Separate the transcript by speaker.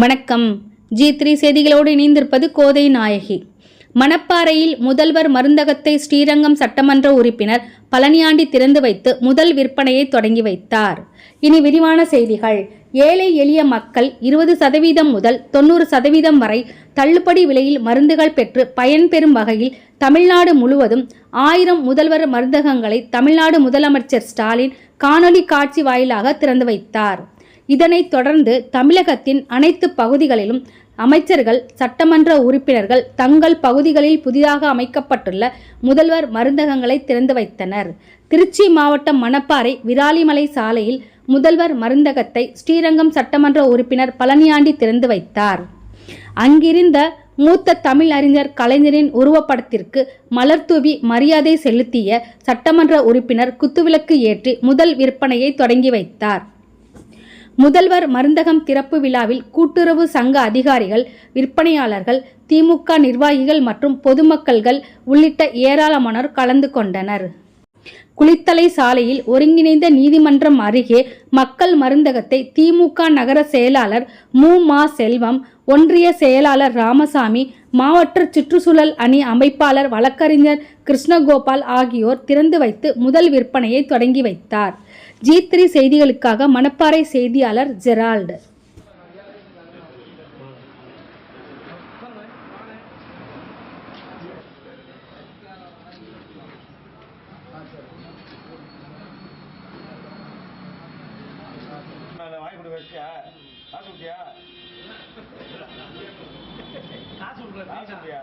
Speaker 1: வணக்கம். G three செய்திகளோடு இணைந்திருப்பது கோதை நாயகி. மணப்பாறையில் முதல்வர் மருந்தகத்தை ஸ்ரீரங்கம் சட்டமன்ற உறுப்பினர் பழனியாண்டி திறந்து வைத்து முதல் விற்பனையை தொடங்கி வைத்தார். இனி விரிவான செய்திகள். ஏழை எளிய மக்கள் இருபது சதவீதம் முதல் தொண்ணூறு சதவீதம் வரை தள்ளுபடி விலையில் மருந்துகள் பெற்று பயன்பெறும் வகையில் தமிழ்நாடு முழுவதும் ஆயிரம் முதல்வர் மருந்தகங்களை தமிழ்நாடு முதலமைச்சர் ஸ்டாலின் காணொலி காட்சி வாயிலாக திறந்து வைத்தார். இதனைத் தொடர்ந்து தமிழகத்தின் அனைத்து பகுதிகளிலும் அமைச்சர்கள் சட்டமன்ற உறுப்பினர்கள் தங்கள் பகுதிகளில் புதிதாக அமைக்கப்பட்டுள்ள முதல்வர் மருந்தகங்களை திறந்து வைத்தனர். திருச்சி மாவட்டம் மணப்பாறை விராலிமலை சாலையில் முதல்வர் மருந்தகத்தை ஸ்ரீரங்கம் சட்டமன்ற உறுப்பினர் பழனியாண்டி திறந்து வைத்தார். அங்கிருந்த மூத்த தமிழ் அறிஞர் கலைஞரின் உருவப்படத்திற்கு மலர்தூவி மரியாதை செலுத்திய சட்டமன்ற உறுப்பினர் குத்துவிளக்கு ஏற்றி முதல் விற்பனையை தொடங்கி வைத்தார். முதல்வர் மருந்தகம் திறப்பு விழாவில் கூட்டுறவு சங்க அதிகாரிகள் விற்பனையாளர்கள் திமுக நிர்வாகிகள் மற்றும் பொதுமக்கள்கள் உள்ளிட்ட ஏராளமானோர் கலந்து கொண்டனர். குளித்தலை சாலையில் ஒருங்கிணைந்த நீதிமன்றம் அருகே மக்கள் மருந்தகத்தை திமுக நகர செயலாளர் மு. மா. செல்வம் ஒன்றிய செயலாளர் ராமசாமி மாவட்ட சுற்றுச்சூழல் அணி அமைப்பாளர் வழக்கறிஞர் கிருஷ்ணகோபால் ஆகியோர் திறந்து வைத்து முதல் விற்பனையை தொடங்கி வைத்தார். ஜி த்ரீ செய்திகளுக்காக மணப்பாறை செய்தியாளர் ஜெரால்டு.
Speaker 2: வாங்கி கொடு வச்சியா காசு விட்டியா காசு காசு விட்டியா